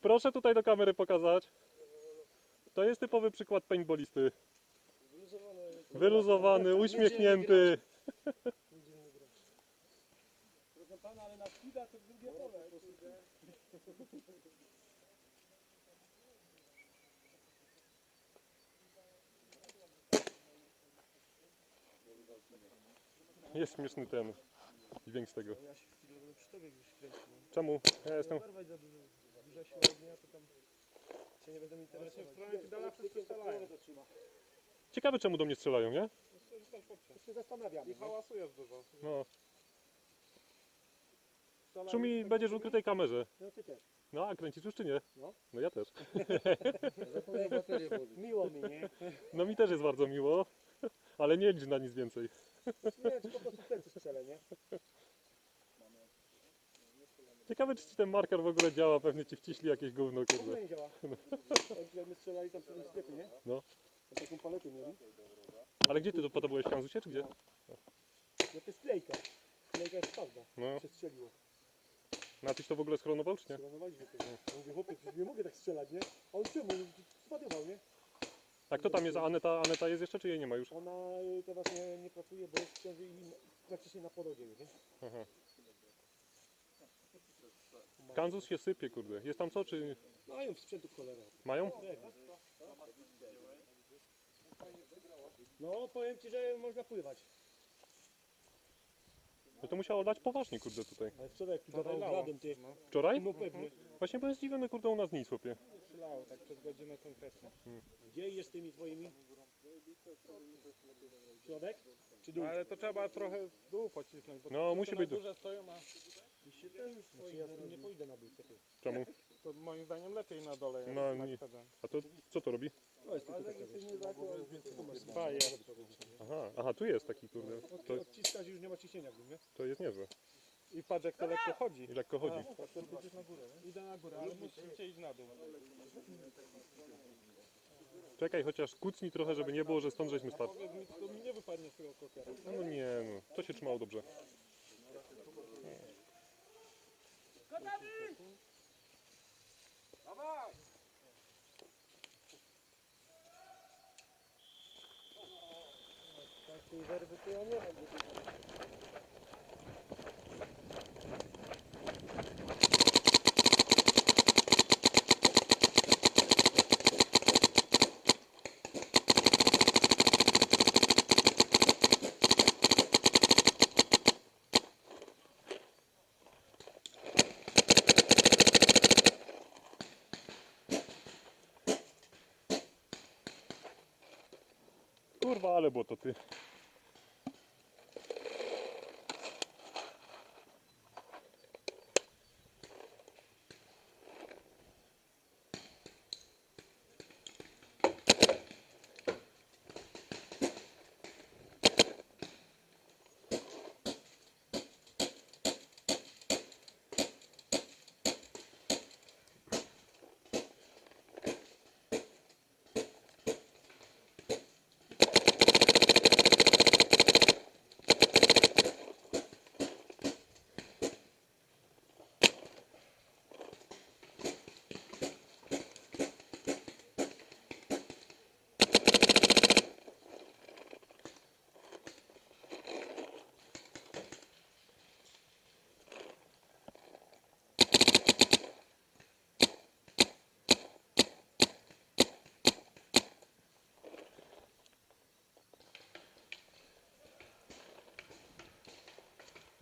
Proszę tutaj do kamery pokazać. To jest typowy przykład paintballisty. Wyluzowany, uśmiechnięty. Proszę pana, ale na skida to drugie pole. Jest śmieszny ten dźwięk z tego. Ja się chwilę przy tobie gdzieś kręcił. Czemu? Ja jestem. Duża siłownia, to tam się nie będę interesować. Ciekawe czemu do mnie strzelają, nie? To się zastanawiam. I hałasujesz dużo. No. Szumi będziesz w ukrytej kamerze. No ty też. No a kręcisz już czy nie? No. No ja też. Miło mi, nie? No mi też jest bardzo miło. Ale nie licz na nic więcej. Nie, czy po prostu strzelę, nie? Ciekawe czy ci ten marker w ogóle działa, pewnie ci wciśli jakieś gówno, kurde. nie działa. Jak my strzelali tam w tym sklepie, nie? No. Taką paletę mieli. Ale gdzie ty to podobałeś w Kanzusie, czy gdzie? No to jest klejka. Klejka jest twarda. No. Się strzeliło. Napisz to w ogóle schronował, czy nie? Skronowaliśmy tego. Ja mówię, chłopie, przecież nie mogę tak strzelać, nie? A on czemu? Zwariował, nie? A kto tam jest? A Aneta, Aneta jest jeszcze, czy jej nie ma już? Ona y, teraz nie, nie pracuje, bo jest w ciąży i praktycznie na porodzie nie? Aha. Kanzus się sypie, kurde. Jest tam co, czy Mają w sprzętu cholera. mają? No, powiem ci, że można pływać. No to musiało dać poważnie, kurde, tutaj. Ale wczoraj jak dawał gradem, ty. Wczoraj? No pewnie. Właśnie byłem zdziwiony, kurde, u nas nic, chłopie. Tak przez godzinę konkretnie. Gdzie jest tymi twoimi? Środek? Czy dół? Ale to trzeba trochę w dół pocisnąć, bo No, to musi na być dół. górze stoją, a Znaczy, ja nie pójdę na ty? Czemu? to moim zdaniem lepiej na dole jest. No, tak nie. A to co to robi? No jest tylko taka rzecz. Faje. Aha, aha, tu jest taki, kurde. To, Odciskać już nie ma ciśnienia w nim, nie? to jest niezłe. I patrz jak to lekko chodzi. I lekko chodzi. Idę na górę, ale musicie iść na dół. Czekaj, chociaż kucnij trochę, żeby nie było, że stąd żeśmy. Powiedz mi, to mi nie wypadnie z tego kokera. No, no nie, no. To się trzymało dobrze. Takiej werwy to ja nie mam. Kurwa, ale było to ty.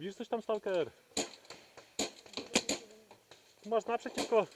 Widzisz coś tam, Stalker? Masz naprzeciwko.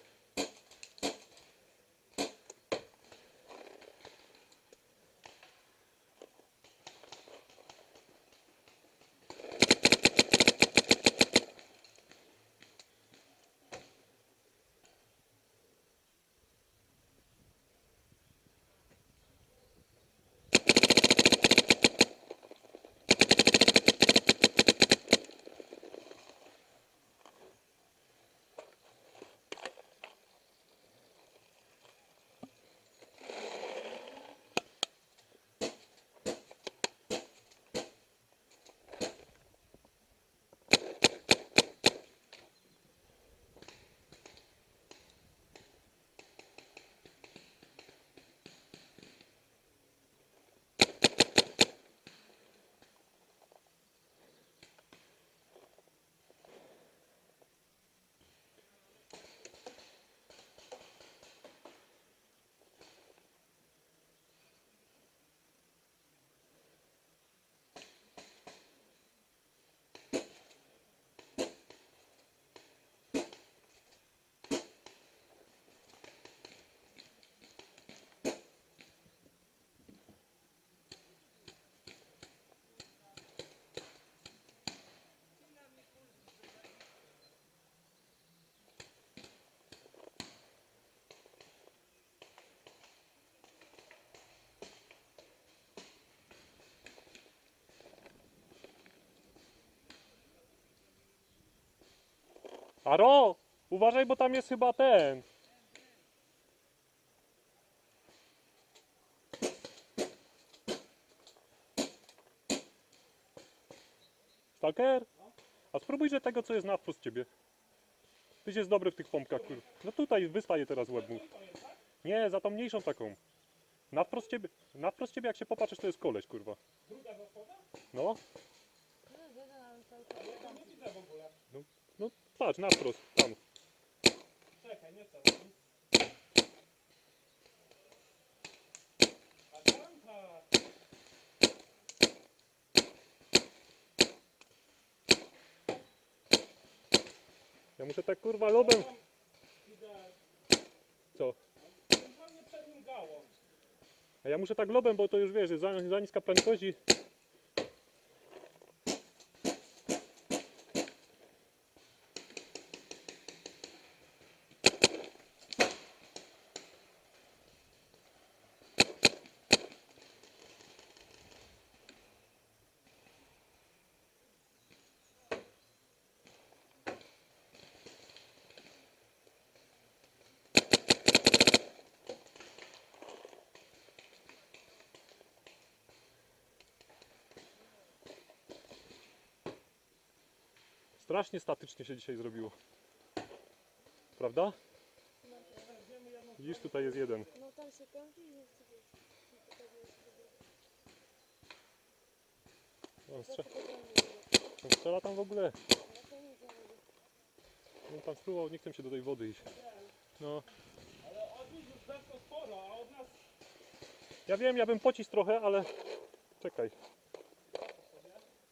Aro! Uważaj, bo tam jest chyba ten. Stalker? A spróbujże tego, co jest na wprost ciebie. Tyś jest dobry w tych pompkach, kur... No tutaj wystaje teraz łeb. Nie, za tą mniejszą taką. Na wprost ciebie, na wprost ciebie jak się popatrzysz, to jest koleś, kurwa. No, no, no patrz, na wprost, tam. Czekaj, nie chcę. Ja muszę tak kurwa lobem. Co? A ja muszę tak lobem, bo to już wiesz, za, za niska prędkość i... Strasznie statycznie się dzisiaj zrobiło. Prawda? Widzisz, tutaj jest jeden. No tam się. On, strze on strzela tam w ogóle. On tam spróbował, nie chcę się do tej wody iść. No. Ale już sporo, a od nas Ja wiem, ja bym pocisk trochę, ale... Czekaj.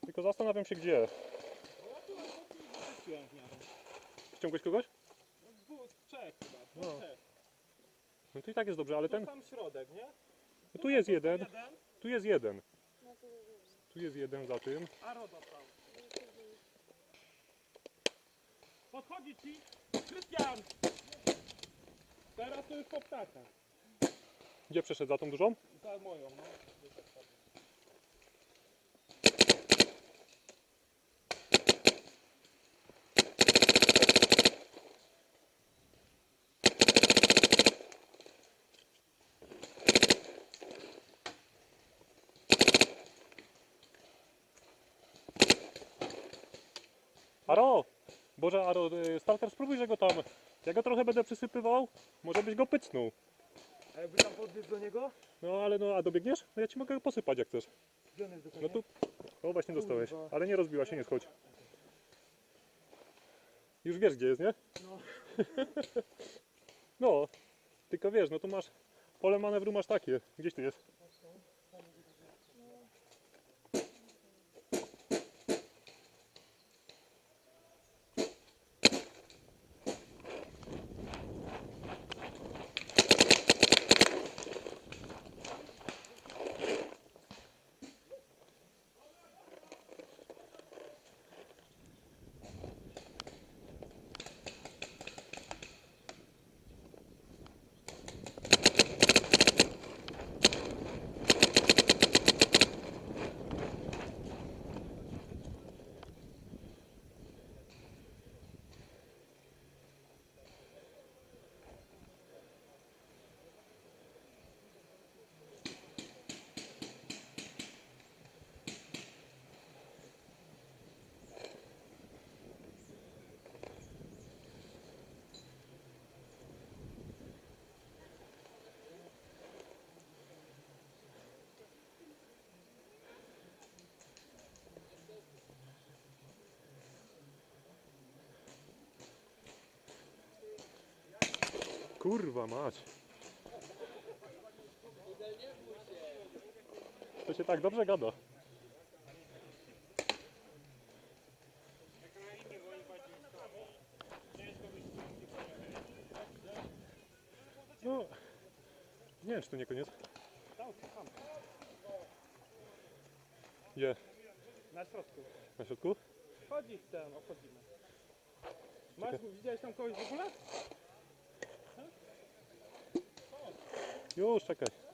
Tylko zastanawiam się gdzie. Wróciłem w miarę. Ściągłeś kogoś? No, dwóch, trzech chyba. No. No. Trzech. No to i tak jest dobrze, ale ten... sam środek, nie? No tu jest jeden, Jeden, tu jest jeden. Tu jest jeden za tym. a Rodo tam. Podchodzi ci. Krystian! Teraz to już po ptakach. Gdzie przeszedł za tą dużą? Za moją, no. Aro! Boże, Aro, y, Stalker, spróbuj, że go tam... Ja go trochę będę przysypywał, może byś go pycnął. A jakby tam podbiec do niego? No ale no, a dobiegniesz? No ja ci mogę go posypać jak chcesz. Gdzie on jest dokładnie? No tu... O, właśnie dostałeś. Kurwa. Ale nie rozbiła się, nie schodź. Już wiesz gdzie jest, nie? No. No, tylko wiesz, no to masz... Pole manewru masz takie. Gdzieś tu jest? Kurwa mać. To się tak dobrze gada. No, nie wiem czy to nie koniec. Gdzie? Na środku. Na środku? Chodzi w ten, obchodzimy. Masz, widziałeś tam kogoś w ogóle? Już, czekaj.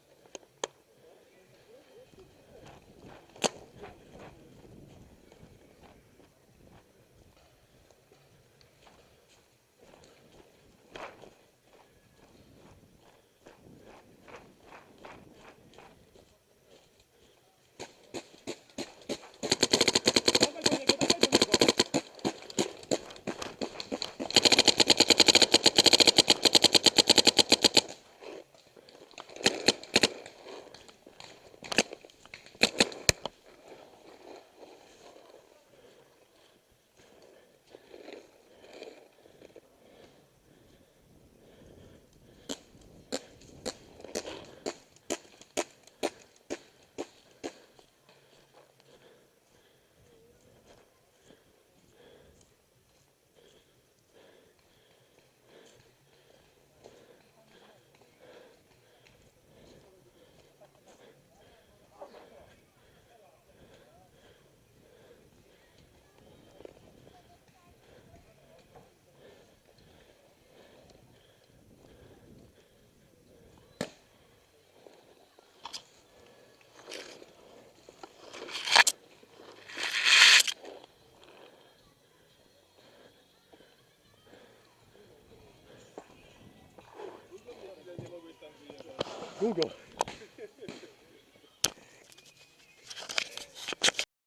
Google.